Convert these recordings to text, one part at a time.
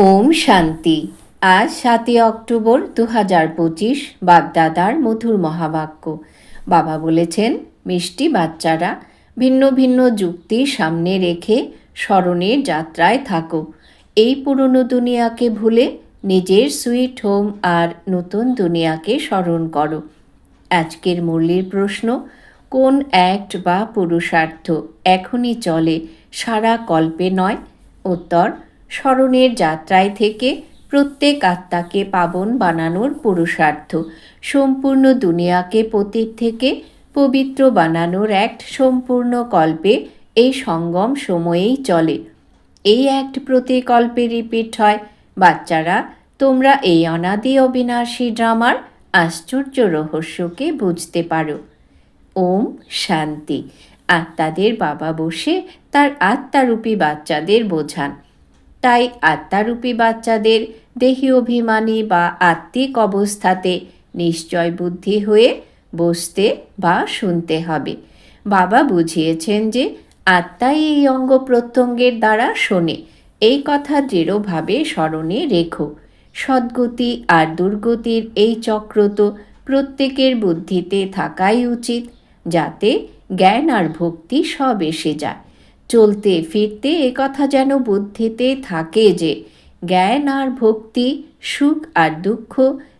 ওম শান্তি। আজ সাতই অক্টোবর দু হাজার পঁচিশ বাগদাদার মধুর মহাবাক্য। বাবা বলেছেন, মিষ্টি বাচ্চারা, ভিন্ন ভিন্ন যুক্তি সামনে রেখে স্মরণের যাত্রায় থাকো। এই পুরনো দুনিয়াকে ভুলে নিজের সুইট হোম আর নতুন দুনিয়াকে স্মরণ করো। আজকের মুরলির প্রশ্ন, কোন অ্যাক্ট বা পুরুষার্থ এখনই চলে সারা কল্পে নয়? উত্তর স্মরণের যাত্রায় থেকে প্রত্যেক আত্মাকে পাবন বানানোর পুরুষার্থ। সম্পূর্ণ দুনিয়াকে পতীত থেকে পবিত্র বানানোর এক সম্পূর্ণ কল্পে এই সঙ্গম সময়েই চলে। এই অ্যাক্ট প্রতি কল্পে রিপিট হয়, বাচ্চারা, তোমরা এই অনাদি অবিনাশী ড্রামার আশ্চর্য রহস্যকে বুঝতে পারো। ওম শান্তি। আত্মাদের বাবা বসে তার আত্মারূপী বাচ্চাদের বোঝান। তাই আত্মারূপী বাচ্চাদের দেহি অভিমানী বা আত্মিক অবস্থাতে নিশ্চয় বুদ্ধি হয়ে বসতে বা শুনতে হবে। বাবা বুঝিয়েছেন যে আত্মাই এই অঙ্গ প্রত্যঙ্গের দ্বারা শোনে। এই কথা দৃঢ়ভাবে স্মরণে রেখো। সদ্গতি আর দুর্গতির এই চক্র তো প্রত্যেকের বুদ্ধিতে থাকাই উচিত, যাতে জ্ঞান আর ভক্তি সব এসে যায়। চলতে ফিরতে কথা যেন বুদ্ধিতে থাকে যে, জ্ঞান আর ভক্তি, সুখ আর দুঃখ,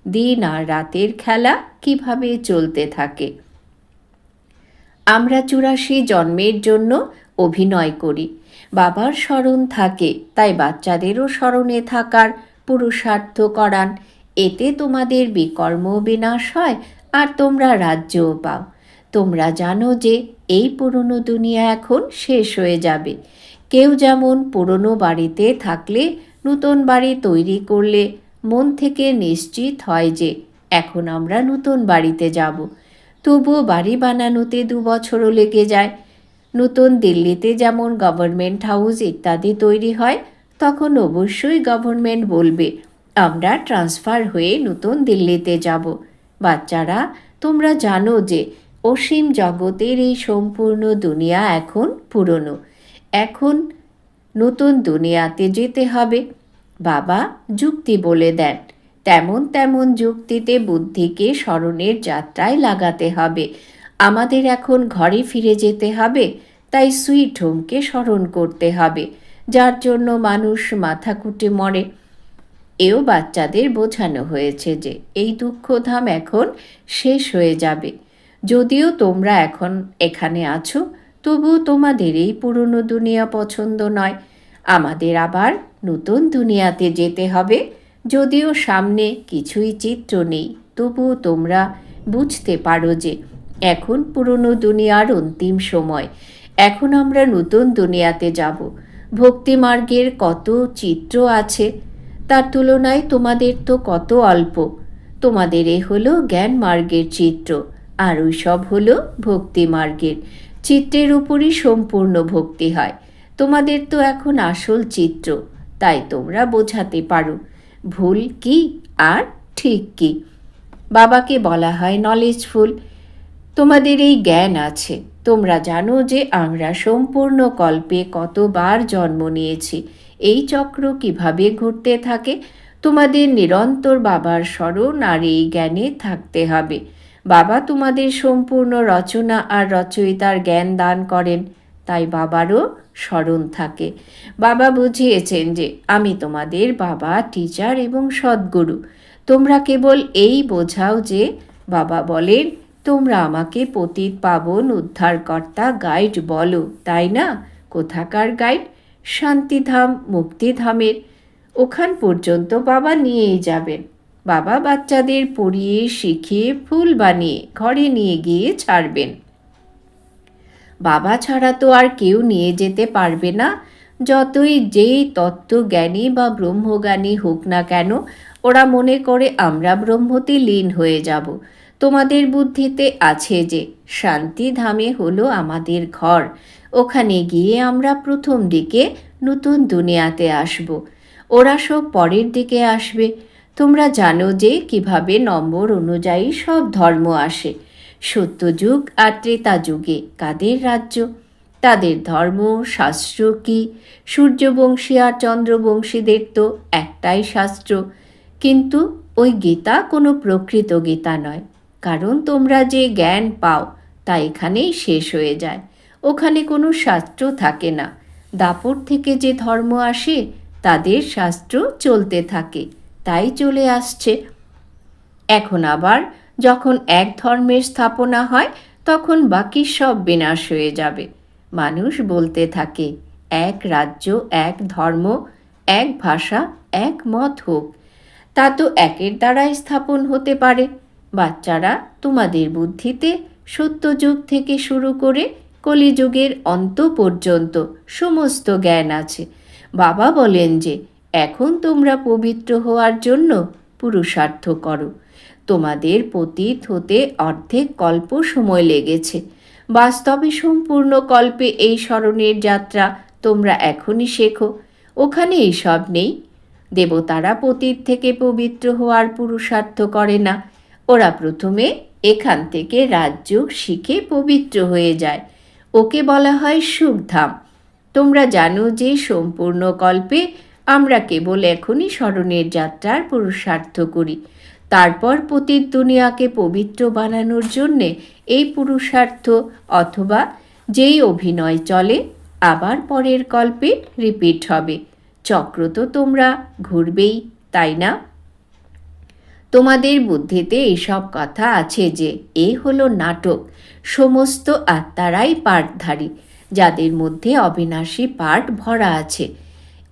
দিন আর রাতের খেলা কীভাবে চলতে থাকে। আমরা চুরাশি জন্মের জন্য অভিনয় করি। বাবার স্মরণ থাকে, তাই বাচ্চাদেরও স্মরণে থাকার পুরুষার্থ করান। এতে তোমাদের বিকর্ম বিনাশ হয়, আর তোমরা রাজ্যও পাও। তোমরা জানো যে এই পুরনো দুনিয়া এখন শেষ হয়ে যাবে। কেউ যেমন পুরনো বাড়িতে থাকলে, নতুন বাড়ি তৈরি করলে মন থেকে নিশ্চিত হয় যে এখন আমরা নতুন বাড়িতে যাব। তবুও বাড়ি বানানোতে দু বছরও লেগে যায়। নতুন দিল্লিতে যেমন গভর্নমেন্ট হাউস ইত্যাদি তৈরি হয়, তখন অবশ্যই গভর্নমেন্ট বলবে, আমরা ট্রান্সফার হয়ে নতুন দিল্লিতে যাব। বাচ্চারা, তোমরা জানো যে অসীম জগতের এই সম্পূর্ণ দুনিয়া এখন পুরনো। এখন নতুন দুনিয়াতে যেতে হবে। বাবা যুক্তি বলে দেন, তেমন তেমন যুক্তিতে বুদ্ধিকে স্মরণের যাত্রায় লাগাতে হবে। আমাদের এখন ঘরে ফিরে যেতে হবে, তাই সুইট হোমকে স্মরণ করতে হবে, যার জন্য মানুষ মাথা কুটে মরে। এও বাচ্চাদের বোঝানো হয়েছে যে, এই দুঃখধাম এখন শেষ হয়ে যাবে। যদিও তোমরা এখন এখানে আছো, তবু তোমাদের এই পুরনো দুনিয়া পছন্দ নয়। আমাদের আবার নতুন দুনিয়াতে যেতে হবে, যদিও সামনে কিছুই চিত্র নেই। তবুও তোমরা বুঝতে পারো যে এখন পুরনো দুনিয়ার অন্তিম সময়। এখন আমরা নতুন দুনিয়াতে যাব। ভক্তিমার্গের কত চিত্র আছে, তার তুলনায় তোমাদের তো কত অল্প। তোমাদের এ হলো জ্ঞান মার্গের চিত্র। আর ওই সব হলো ভক্তি মার্গের। চিত্রের উপরই সম্পূর্ণ ভক্তি হয়। তোমাদের তো এখন আসল চিত্র, তাই তোমরা বোঝাতে পারো। ভুল কি আর ঠিক কি? বাবাকে বলা হয় নলেজফুল তোমাদের এই জ্ঞান আছে। তোমরা জানো যে আমরা সম্পূর্ণ কল্পে কতবার জন্ম নিয়েছি। এই চক্র কীভাবে ঘুরতে থাকে? তোমাদের নিরন্তর বাবার স্মরণ আর এই জ্ঞানে থাকতে হবে। বাবা তোমাদের সম্পূর্ণ রচনা আর রচয়িতার জ্ঞান দান করেন, তাই বাবারও স্মরণ থাকে। বাবা বুঝিয়েছেন যে, আমি তোমাদের বাবা টিচার এবং সদ্গুরু। তোমরা কেবল এই বোঝাও যে, বাবা বলেন, তোমরা আমাকে পতিত, পাবন, উদ্ধারকর্তা গাইড বলো, তাই না? কোথাকার গাইড শান্তিধাম, মুক্তিধামের। ওখান পর্যন্ত বাবা নিয়েই যাবেন। বাবা বাচ্চাদের পড়িয়ে শিখিয়ে ফুল বানিয়ে, ঘরে নিয়ে গিয়ে ছাড়বেন। বাবা ছাড়া তো আর কেউ নিয়ে যেতে পারবে না। যতই যেই তত্ত্বজ্ঞানী বা ব্রহ্মজ্ঞানী হোক না কেন, ওরা মনে করে আমরা ব্রহ্মতে লীন হয়ে যাব। তোমাদের বুদ্ধিতে আছে যে শান্তিধামে হলো আমাদের ঘর। ওখানে গিয়ে আমরা প্রথম দিকে নতুন দুনিয়াতে আসব। ওরা সব পরের দিকে আসবে। তোমরা জানো যে কীভাবে নম্বর অনুযায়ী সব ধর্ম আসে। সত্যযুগ আর ত্রেতা যুগে কাদের রাজ্য? তাদের ধর্ম, শাস্ত্র কি? সূর্যবংশী আর চন্দ্রবংশীদের তো একটাই শাস্ত্র। কিন্তু ওই গীতা কোনো প্রকৃত গীতা নয়। কারণ তোমরা যে জ্ঞান পাও, তা এখানেই শেষ হয়ে যায়। ওখানে কোনো শাস্ত্র থাকে না। দাপট থেকে যে ধর্ম আসে, তাদের শাস্ত্র চলতে থাকে। তাই চলে আসছে। এখন আবার যখন এক ধর্মের স্থাপনা হয়, তখন বাকি সব বিনাশ হয়ে যাবে। মানুষ বলতে থাকে, এক রাজ্য, এক ধর্ম, এক ভাষা, এক মত হোক। তা তো একের দ্বারাই স্থাপন হতে পারে। বাচ্চারা তোমাদের বুদ্ধিতে সত্যযুগ থেকে শুরু করে কলিযুগের অন্ত পর্যন্ত সমস্ত জ্ঞান আছে। বাবা বলেন যে এখন তোমরা পবিত্র হওয়ার জন্য পুরুষার্থ করো। তোমাদের পতীত হতে অর্ধেক কল্প সময় লেগেছে। বাস্তবে সম্পূর্ণ কল্পে এই স্মরণের যাত্রা তোমরা এখনই শেখো। ওখানে এইসব নেই। দেবতারা পতীত থেকে পবিত্র হওয়ার পুরুষার্থ করে না। ওরা প্রথমে এখান থেকে রাজযোগ শিখে পবিত্র হয়ে যায়। ওকে বলা হয় সুখধাম তোমরা জানো যে সম্পূর্ণ কল্পে আমরা কেবল এখনই স্মরণের যাত্রার পুরুষার্থ করি। তারপর পতীত দুনিয়াকে পবিত্র বানানোর জন্যে এই পুরুষার্থ অথবা যেই অভিনয় চলে, আবার পরের কল্পে রিপিট হবে। চক্র তো তোমরা ঘুরবেই, তাই না? তোমাদের বুদ্ধিতে এইসব কথা আছে যে, এ হলো নাটক। সমস্ত আত্মারাই পাঠধারী, যাদের মধ্যে অবিনাশী পাঠ ভরা আছে।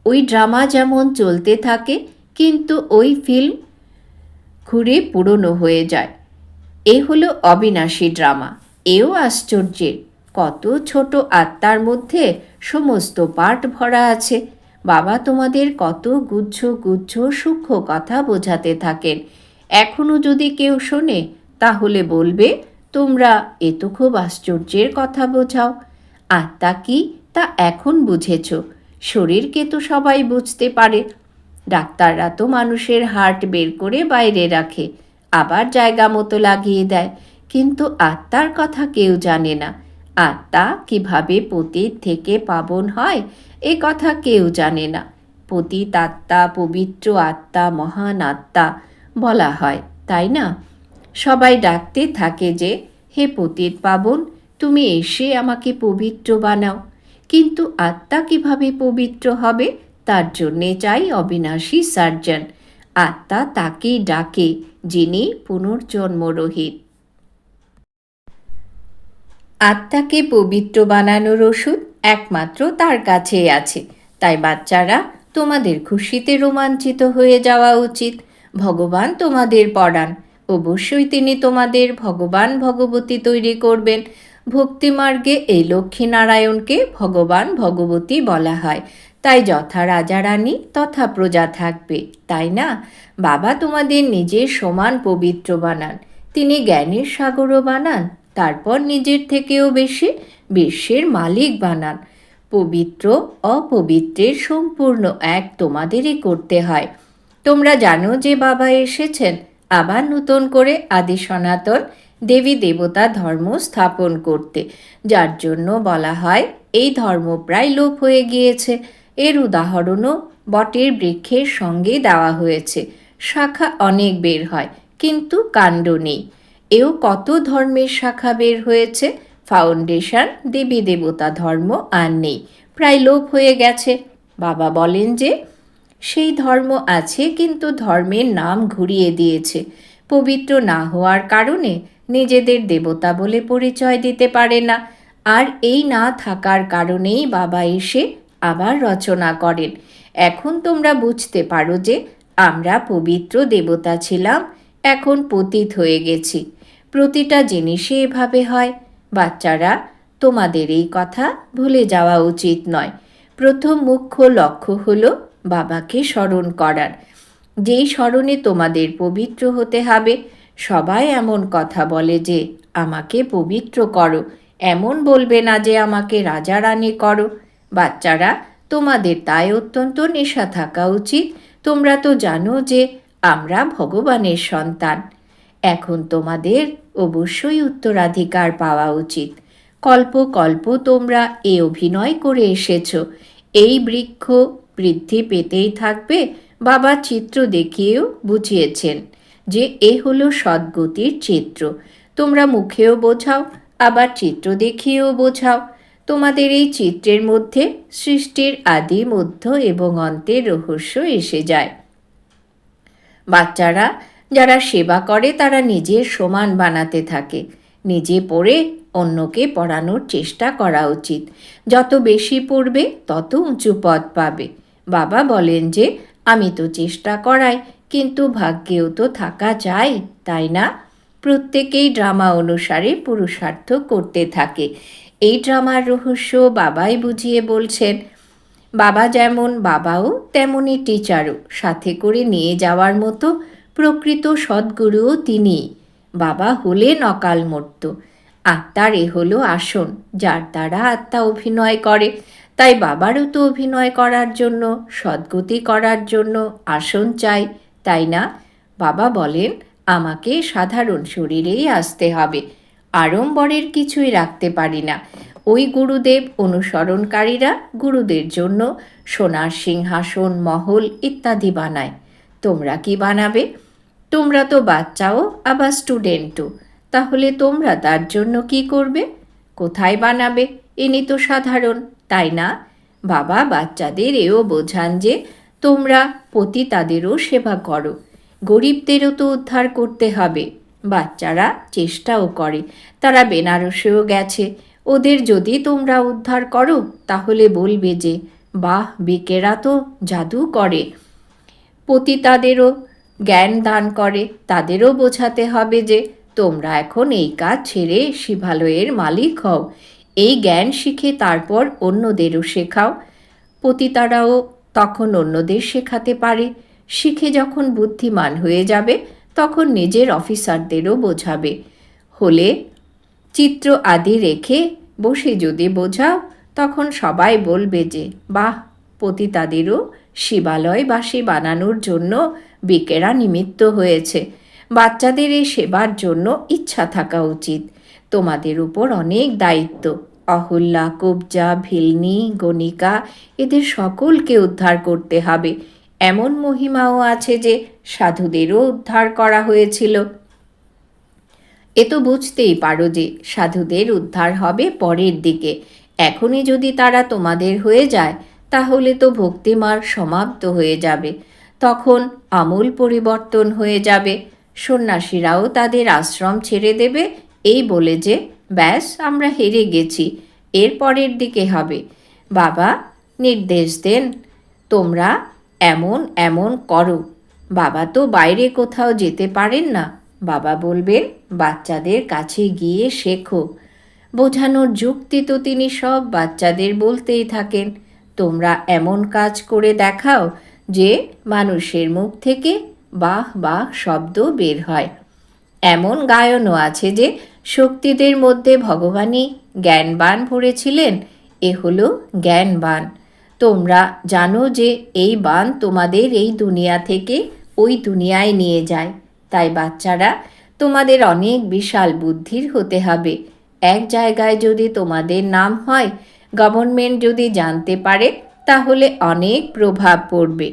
ওই ড্রামা যেমন চলতে থাকে, কিন্তু ওই ফিল্ম ঘুরে পুরনো হয়ে যায়। এ হলো অবিনাশী ড্রামা। এও আশ্চর্যের। কত ছোট আত্মার মধ্যে সমস্ত পাঠ ভরা আছে। বাবা তোমাদের কত গুচ্ছ গুচ্ছ সূক্ষ্ম কথা বোঝাতে থাকেন। এখনও যদি কেউ শোনে, তাহলে বলবে, তোমরা, এ তো খুব আশ্চর্যের কথা বোঝাও। আত্মা কি তা এখন বুঝেছ? শরীরকে তো সবাই বুঝতে পারে। ডাক্তাররা তো মানুষের হার্ট বের করে বাইরে রাখে, আবার জায়গা মতো লাগিয়ে দেয়। কিন্তু আত্মার কথা কেউ জানে না। আত্মা কীভাবে পতীত থেকে পাবন হয়, এ কথা কেউ জানে না। পতিত আত্মা, পবিত্র আত্মা, মহান আত্মা বলা হয়, তাই না? সবাই ডাকতে থাকে যে, হে পতিত পাবন, তুমি এসে আমাকে পবিত্র বানাও। কিন্তু আত্মা কীভাবে পবিত্র হবে, তার জন্যে চাই অবিনাশী সার্জন। আত্মা তাকেই ডাকে, যিনি পুনর্জন্মরহিত আত্মাকে পবিত্র বানানোর ওষুধ একমাত্র তার কাছেই আছে। তাই বাচ্চারা, তোমাদের খুশিতে রোমাঞ্চিত হয়ে যাওয়া উচিত। ভগবান তোমাদের পড়ান অবশ্যই তিনি তোমাদের ভগবান ভগবতী তৈরি করবেন। ভক্তিমার্গে এই লক্ষ্মীনারায়ণকে ভগবান ভগবতী বলা হয়। তাই যথা রাজা রানী, তথা প্রজা থাকবে, তাই না? বাবা তোমাদের নিজের সমান পবিত্র বানান। তিনি জ্ঞানের সাগরও বানান, তারপর নিজের থেকেও বেশি বিশ্বের মালিক বানান। পবিত্র, অপবিত্রের সম্পূর্ণ এক তোমাদেরই করতে হয়। তোমরা জানো যে বাবা এসেছেন, আবার নতুন করে আদি সনাতন দেবী দেবতা ধর্ম স্থাপন করতে, যার জন্য বলা হয়, এই ধর্ম প্রায় লোপ হয়ে গিয়েছে। এর উদাহরণও বটের বৃক্ষের সঙ্গে দেওয়া হয়েছে। শাখা অনেক বের হয়, কিন্তু কাণ্ড নেই। এও কত ধর্মের শাখা বের হয়েছে? ফাউন্ডেশন, দেবী দেবতা ধর্ম আর নেই। প্রায় লোপ হয়ে গেছে। বাবা বলেন যে, সেই ধর্ম আছে, কিন্তু ধর্মের নাম ঘুরিয়ে দিয়েছে। পবিত্র না হওয়ার কারণে নিজেদের দেবতা বলে পরিচয় দিতে পারে না। আর এই না থাকার কারণেই বাবা এসে আবার রচনা করেন। এখন তোমরা বুঝতে পারো যে আমরা পবিত্র দেবতা ছিলাম, এখন পতিত হয়ে গেছি। প্রতিটা জিনিসে এভাবে হয়। বাচ্চারা, তোমাদের এই কথা ভুলে যাওয়া উচিত নয়। প্রথম মুখ্য লক্ষ্য হল বাবাকে স্মরণ করার। যেই স্মরণে তোমাদের পবিত্র হতে হবে সবাই এমন কথা বলে যে, আমাকে পবিত্র করো। এমন বলবে না যে, আমাকে রাজা রানী করো। বাচ্চারা, তোমাদের তাই অত্যন্ত নেশা থাকা উচিত। তোমরা তো জানো যে, আমরা ভগবানের সন্তান। এখন তোমাদের অবশ্যই উত্তরাধিকার পাওয়া উচিত। কল্প কল্প তোমরা এ অভিনয় করে এসেছ। এই বৃক্ষ বৃদ্ধি পেতেই থাকবে। বাবা চিত্র দেখিয়েও বুঝিয়েছেন। যে এ হলো সদ্গতির চিত্র। তোমরা মুখেও বোঝাও, আবার চিত্র দেখিয়েও বোঝাও। তোমাদের এই চিত্রের মধ্যে সৃষ্টির আদি, মধ্য এবং অন্তের রহস্য এসে যায়। বাচ্চারা, যারা সেবা করে, তারা নিজের সমান বানাতে থাকে। নিজে পড়ে অন্যকে পড়ানোর চেষ্টা করা উচিত। যত বেশি পড়বে, তত উঁচু পদ পাবে। বাবা বলেন যে, আমি তো চেষ্টা করাই কিন্তু ভাগ্যেও তো থাকা চাই তাই না? প্রত্যেকেই ড্রামা অনুসারে পুরুষার্থ করতে থাকে। এই ড্রামার রহস্য বাবাই বুঝিয়ে বলছেন, বাবা যেমন বাবাও তেমনই টিচারও। সাথে করে নিয়ে যাওয়ার মতো প্রকৃত সদ্গুরুও তিনি। বাবা হলেন অকাল মর্ত আত্মার এ হলো আসন, যার দ্বারা আত্মা অভিনয় করে। তাই বাবারও তো অভিনয় করার জন্য, সদ্গতি করার জন্য আসন চাই। তাই না? বাবা বলেন, আমাকে সাধারণ শরীরেই আসতে হবে। আড়ম্বরের কিছুই রাখতে পারি না। ওই গুরুদেব, অনুসরণকারীরা গুরুদের জন্য সোনার সিংহাসন, মহল ইত্যাদি বানায়। তোমরা কি বানাবে? তোমরা তো বাচ্চাও, আবার স্টুডেন্টও তাহলে তোমরা তার জন্য কি করবে? কোথায় বানাবে? ইনি তো সাধারণ, তাই না? বাবা বাচ্চাদের এও বোঝান যে তোমরা পতিতাদেরও সেবা করো। গরিবদেরও তো উদ্ধার করতে হবে। বাচ্চারা চেষ্টাও করে। তারা বেনারসেও গেছে। ওদের যদি তোমরা উদ্ধার করো, তাহলে বলবে যে, বাহ, বিকেরা তো জাদু করে। পতিতাদেরও জ্ঞান দান করে। তাদেরও বোঝাতে হবে যে, তোমরা এখন এই কাজ ছেড়ে শিবালয়ের মালিক হও। এই জ্ঞান শিখে তারপর অন্যদেরও শেখাও। পতিতারাও তখন অন্যদের শেখাতে পারে। শিখে যখন বুদ্ধিমান হয়ে যাবে, তখন নিজের অফিসারদেরও বোঝাবে। হলে চিত্র আদি রেখে বসে যদি বোঝাও, তখন সবাই বলবে যে, বাহ, পতিতাদেরও শিবালয়বাসী বানানোর জন্য বিকেরা নিমিত্ত হয়েছে। বাচ্চাদের এই সেবার জন্য ইচ্ছা থাকা উচিত। তোমাদের উপর অনেক দায়িত্ব। অহল্যা কবজা, ভিলনি, গণিকা এদের সকলকে উদ্ধার করতে হবে। এমন মহিমাও আছে যে সাধুদেরও উদ্ধার করা হয়েছিল। এ তো বুঝতেই পারো যে সাধুদের উদ্ধার হবে পরের দিকে। এখনই যদি তারা তোমাদের হয়ে যায়, তাহলে তো ভক্তিমার্গ সমাপ্ত হয়ে যাবে। তখন আমূল পরিবর্তন হয়ে যাবে। সন্ন্যাসীরাও তাদের আশ্রম ছেড়ে দেবে, এই বলে যে ব্যাস, আমরা হেরে গেছি। এর পরের দিকে হবে। বাবা, নির্দেশ দেন, তোমরা এমন এমন করো। বাবা তো বাইরে কোথাও যেতে পারেন না। বাবা বলবেন, বাচ্চাদের কাছে গিয়ে শেখো। বোঝানোর যুক্তি তো তিনি সব বাচ্চাদের বলতেই থাকেন। তোমরা এমন কাজ করে দেখাও যে মানুষের মুখ থেকে বাহ বাহ শব্দ বের হয়। এমন গায়নও আছে যে শক্তিদের মধ্যে ভগবানই জ্ঞানবান ভরেছিলেন। এ হলো জ্ঞানবান। তোমরা জানো যে এই বান তোমাদের এই দুনিয়া থেকে ওই দুনিয়ায় নিয়ে যায়। তাই বাচ্চারা, তোমাদের অনেক বিশাল বুদ্ধির হতে হবে। এক জায়গায় যদি তোমাদের নাম হয়, গভর্নমেন্ট যদি জানতে পারে, তাহলে অনেক প্রভাব পড়বে।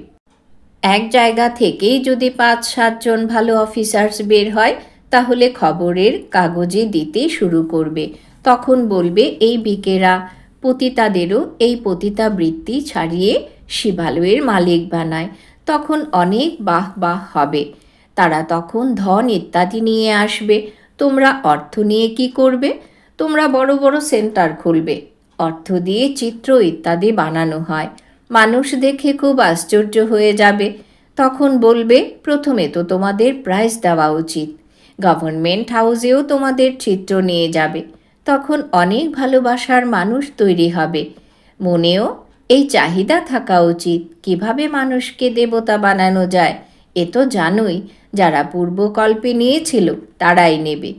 এক জায়গা থেকেই যদি পাঁচ সাতজন ভালো অফিসার্স বের হয় তাহলে খবরের কাগজে দিতে শুরু করবে। তখন বলবে, এই বিকেরা পতিতাদেরও এই পতিতা বৃত্তি ছাড়িয়ে শিবালয়ের মালিক বানায়। তখন অনেক বাহ বাহ হবে। তারা তখন ধন ইত্যাদি নিয়ে আসবে। তোমরা অর্থ নিয়ে কি করবে? তোমরা বড় বড় সেন্টার খুলবে। অর্থ দিয়ে চিত্র ইত্যাদি বানানো হয়। মানুষ দেখে খুব আশ্চর্য হয়ে যাবে। তখন বলবে, প্রথমে তো তোমাদের প্রাইজ দেওয়া উচিত। গভর্নমেন্ট হাউসেও তোমাদের চিত্র নিয়ে যাবে। তখন অনেক ভালোবাসার মানুষ তৈরি হবে। মনেও এই চাহিদা থাকা উচিত। কীভাবে মানুষকে দেবতা বানানো যায়, এ তো জানোই। যারা পূর্বকল্পে নিয়েছিল, তারাই নেবে।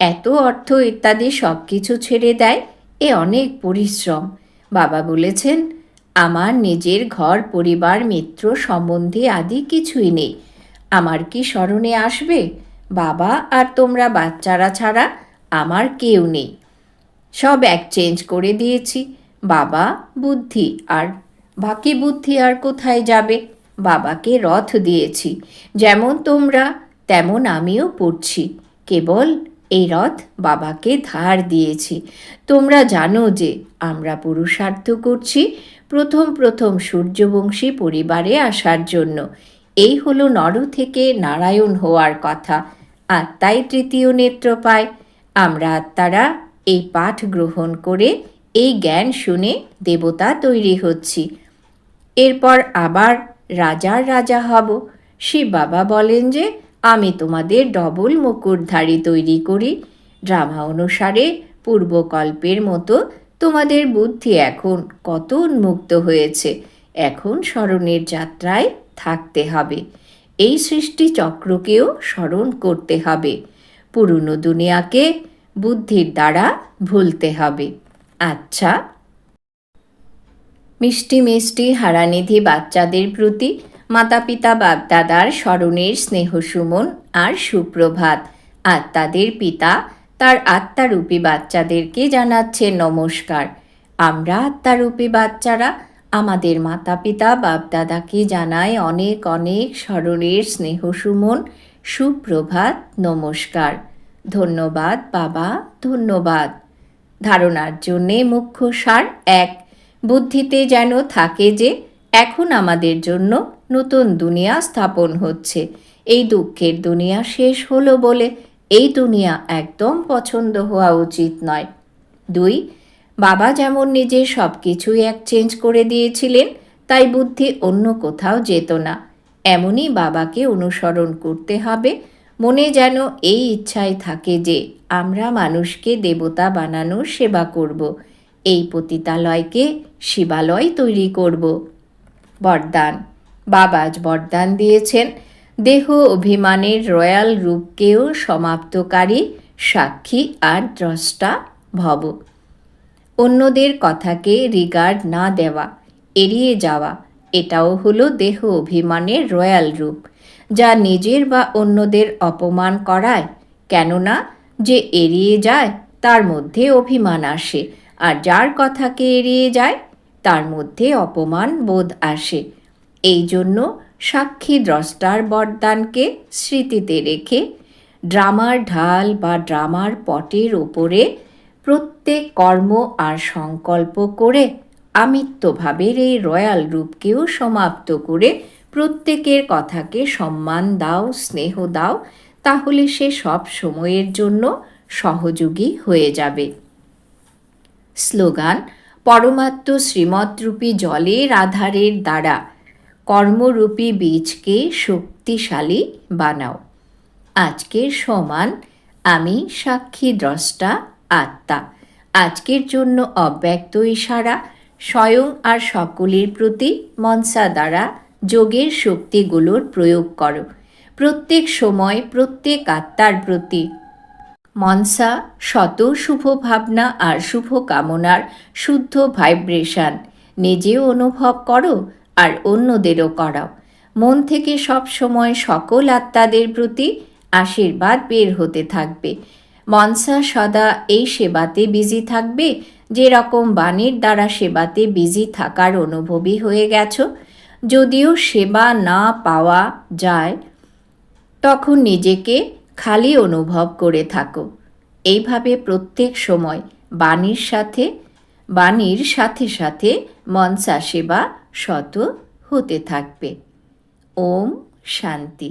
এত অর্থ ইত্যাদি সব কিছু ছেড়ে দেয় এ অনেক পরিশ্রম। বাবা বলেছেন, আমার নিজের ঘর, পরিবার, মিত্র, সম্বন্ধে আদি কিছুই নেই। আমার কি স্মরণে আসবে? বাবা আর তোমরা বাচ্চারা ছাড়া আমার কেউ নেই। সব এক্সচেঞ্জ করে দিয়েছি। বাবা বুদ্ধি আর বাকি বুদ্ধি আর কোথায় যাবে? বাবাকে রথ দিয়েছি। যেমন তোমরা, তেমন আমিও পড়ছি। কেবল এই রথ বাবাকে ধার দিয়েছি। তোমরা জানো যে আমরা পুরুষার্থ করছি প্রথম প্রথম সূর্যবংশী পরিবারে আসার জন্য। এই হলো নর থেকে নারায়ণ হওয়ার কথা। আত্মাই তৃতীয় নেত্র পায়। আমরা আত্মারা এই পাঠ গ্রহণ করে এই জ্ঞান শুনে দেবতা তৈরি হচ্ছি। এরপর আবার রাজার রাজা হব। শিব বাবা বলেন যে, আমি তোমাদের ডবল মুকুটধারী তৈরি করি। ড্রামা অনুসারে পূর্বকল্পের মতো তোমাদের বুদ্ধি এখন কত উন্মুক্ত হয়েছে। এখন স্মরণের যাত্রায় থাকতে হবে। এই সৃষ্টি চক্রকেও স্মরণ করতে হবে। পুরনো দুনিয়াকে বুদ্ধির দ্বারা ভুলতে হবে। আচ্ছা। মিষ্টি মিষ্টি হারানিধি বাচ্চাদের প্রতি মাতা পিতা বাপদাদার স্মরণের স্নেহসুমন আর সুপ্রভাত। আত্মাদের পিতা, তার আত্মারূপী বাচ্চাদেরকে জানাচ্ছে নমস্কার। আমরা আত্মারূপী বাচ্চারা আমাদের মাতা পিতা বাপদাদাকে জানায় অনেক অনেক স্মরণের স্নেহসুমন সুপ্রভাত, নমস্কার। ধন্যবাদ, বাবা, ধন্যবাদ। ধারণার জন্যে মুখ্য সার এক, বুদ্ধিতে যেন থাকে যে এখন আমাদের জন্য নতুন দুনিয়া স্থাপন হচ্ছে। এই দুঃখের দুনিয়া শেষ হলো বলে এই দুনিয়া একদম পছন্দ হওয়া উচিত নয়। দুই বাবা যেমন নিজে সব কিছুই এক্সচেঞ্জ করে দিয়েছিলেন, তাই বুদ্ধি অন্য কোথাও যেত না। এমনই বাবাকে অনুসরণ করতে হবে। মনে যেন এই ইচ্ছাই থাকে যে আমরা মানুষকে দেবতা বানানোর সেবা করব। এই পতিতালয়কে শিবালয় তৈরি করব। বরদান। বাবাজ বরদান দিয়েছেন। দেহ অভিমানের রয়্যাল রূপকেও সমাপ্তকারী সাক্ষী আর দ্রষ্টা ভব। অন্যদের কথাকে রিগার্ড না দেওয়া, এড়িয়ে যাওয়া, এটাও হলো দেহ অভিমানের রয়্যাল রূপ, যা নিজের বা অন্যদের অপমান করায়, কেননা যে এড়িয়ে যায়, তার মধ্যে অভিমান আসে, আর যার কথাকে এড়িয়ে যায়, তার মধ্যে অপমান বোধ আসে। এই জন্য সাক্ষী দ্রষ্টার বরদানকে স্মৃতিতে রেখে, ড্রামার ঢাল বা ড্রামার পটের ওপরে প্রত্যেক কর্ম আর সংকল্প করে আমিত্বভাবের এই রয়্যাল রূপকেও সমাপ্ত করে প্রত্যেকের কথাকে সম্মান দাও, স্নেহ দাও, তাহলে সে সব সময়ের জন্য সহযোগী হয়ে যাবে। স্লোগান, পরমাত্ম শ্রীমৎরূপী জলের আধারের দ্বারা কর্মরূপী বীজকে শক্তিশালী বানাও। আজকের সমান আমি সাক্ষী দ্রষ্টা আত্মা। আজকের জন্য অব্যক্ত ইশারা স্বয়ং আর সকলের প্রতি মনসা দ্বারা যোগের শক্তিগুলোর প্রয়োগ করো। প্রত্যেক সময় প্রত্যেক আত্মার প্রতি মনসা শত শুভ ভাবনা আর শুভ কামনার শুদ্ধ ভাইব্রেশন নিজেও অনুভব করো আর অন্যদেরও করাও। মন থেকে সব সময় সকল আত্মাদের প্রতি আশীর্বাদ বের হতে থাকবে। মনসা সদা এই সেবাতে বিজি থাকবে। যেরকম বাণীর দ্বারা সেবাতে বিজি থাকার অনুভবী হয়ে গেছ। যদিও সেবা না পাওয়া যায়, তখন নিজেকে খালি অনুভব করে থাকো। এইভাবে প্রত্যেক সময় বাণীর সাথে বাণীর সাথে সাথে মনসা সেবা শত হতে থাকবে। ওম শান্তি।